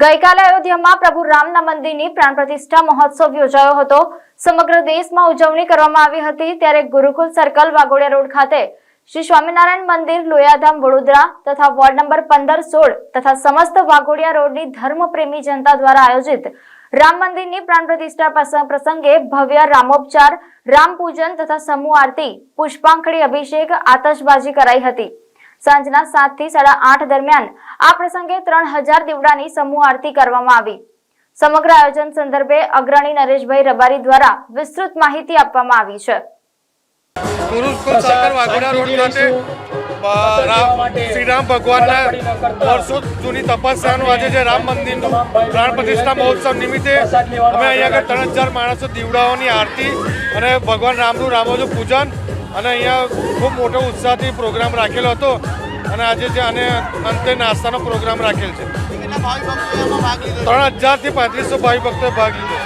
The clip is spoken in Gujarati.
ગઈકાલે અયોધ્યામાં પ્રભુ રામના મંદિરની પ્રાણ પ્રતિષ્ઠા મહોત્સવ યોજાયો હતો. સમગ્ર દેશમાં ઉજવણી કરવામાં આવી હતી ત્યારે ગુરુકુલ સર્કલ વાઘોડિયા રોડ ખાતે શ્રી સ્વામિનારાયણ મંદિર, લોયાધામ, વડોદરા તથા વોર્ડ નંબર પંદર સોળ તથા સમસ્ત વાઘોડિયા રોડની ધર્મપ્રેમી જનતા દ્વારા આયોજિત રામ મંદિરની પ્રાણ પ્રતિષ્ઠા પ્રસંગે ભવ્ય રામોપચાર, રામ પૂજન તથા સમૂહ આરતી પુષ્પાંખડી અભિષેક, આતશબાજી કરાઈ હતી. સાંજના સાતથી સાડા આઠ દરમિયાન આ પ્રસંગે ત્રણ હજાર દીવડાની સમૂહ આરતી કરવામાં આવી. સમગ્ર આયોજન સંદર્ભે અગ્રણી નરેશભાઈ રબારી દ્વારા વિસ્તૃત માહિતી આપવામાં આવી છે. ગુરુકુળ સર્કલ વાઘોડા રોડ ખાતે અ, રામ શ્રીરામ ભગવાનના વર્ષો જૂની તપસ્યાનું આજે જે રામ મંદિરનું પ્રાણ પ્રતિષ્ઠા મહોત્સવ નિમિત્તે અમે અહીંયા આગળ ત્રણ હજાર માણસો દીવડાઓની આરતી અને ભગવાન રામનું રામોજુ પૂજન અને અહીંયા ખૂબ મોટો ઉત્સાહથી પ્રોગ્રામ રાખેલો હતો અને આજે જે અને અંતે નાસ્તાનો પ્રોગ્રામ રાખેલ છે. ત્રણ હજારથી પાંત્રીસો ભાઈ ભક્તોએ ભાગ લીધો.